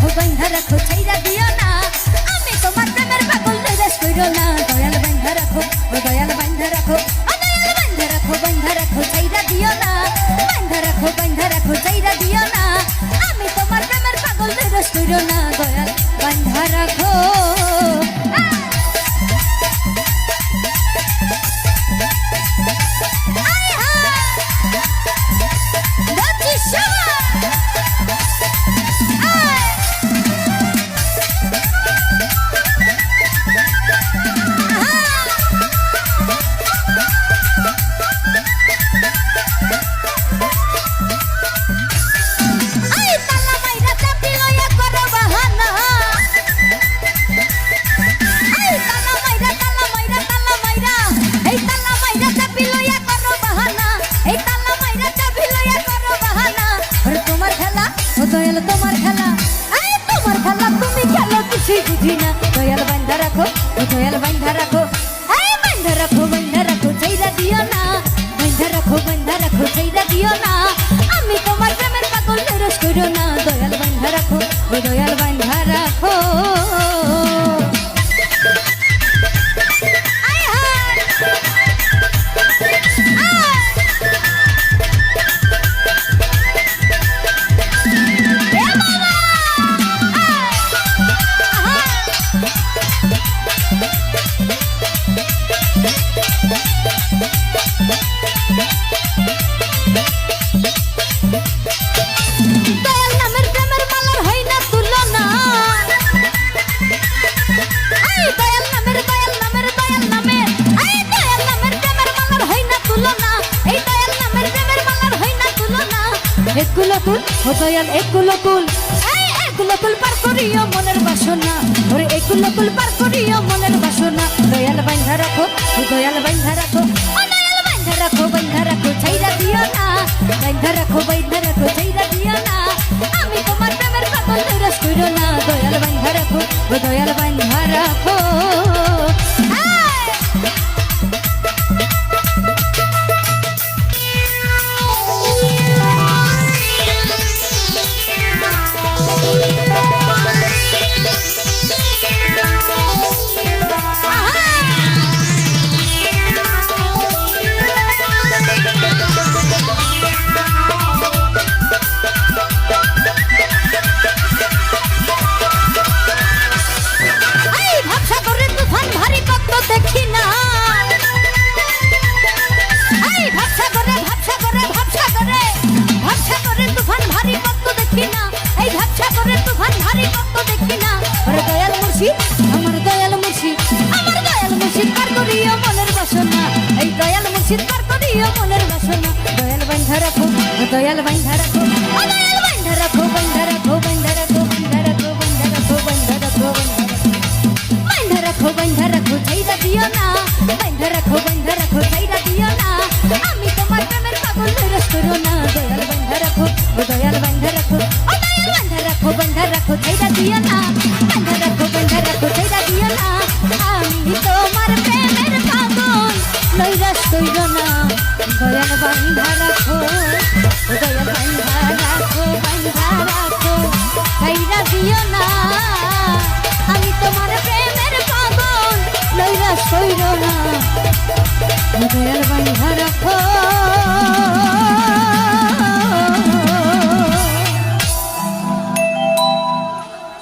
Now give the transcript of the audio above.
রাখো ছাইরা দিও না। আমি তোমার প্রেমের পাগল নিরাশ কইরো না। দয়াল বান্ধা রাখো, ও দয়াল বান্ধা রাখো, ও দয়াল বান্ধা রাখো বান্ধা রাখো ছাইরা দিও না। বান্ধা রাখো বান্ধা রাখো ছাইরা দিও না। আমি তোমার প্রেমের পাগল নিরাশ কইরো না। দয়াল বান্ধা রাখো। দয়াল, তোমার খেলা। আই তোমার খেলা তুমি খেলো, কিছুই বুঝি না। দয়াল বান্ধা রাখো দয়াল বান্ধা রাখো। আই বান্ধা রাখো বান্ধা রাখো, চাইরা দিও না। বান্ধা রাখো বান্ধা রাখো, চাইরা দিও না। আমি তোমার প্রেমের পাগল, নিরস করো না। দয়াল বান্ধা রাখো, ও দয়াল বান্ধা রাখো। একুলো কুল এই একুলো কুল পার করিও মনের বাসনা ওরে একুলো কুল পার করিও মনের বাসনা দয়াল বাইন্ধা রাখো দয়াল বাইন্ধা রাখো দয়াল বাইন্ধা রাখো বাইন্ধা রাখো ছাইরা দিও না বাইন্ধা রাখো বাইন্ধা পার করিও মনের বাসনা দয়াল বান্ধা রাখো দয়াল বান্ধা রাখো দয়াল বান্ধা রাখো বান্ধা রাখো বান্ধা রাখো বান্ধা রাখো বান্ধা রাখো বান্ধা রাখো বান্ধা রাখো বান্ধা রাখো ছাইরা দিও নৈরাস কইরো না। দয়াল বান্ধা রাখো, দয়াল বান্ধা রাখো বান্ধা রাখো ছাইরা দিও না। আমি তোমার প্রেমের পাগল নৈরাস কইরো না। দয়াল বান্ধা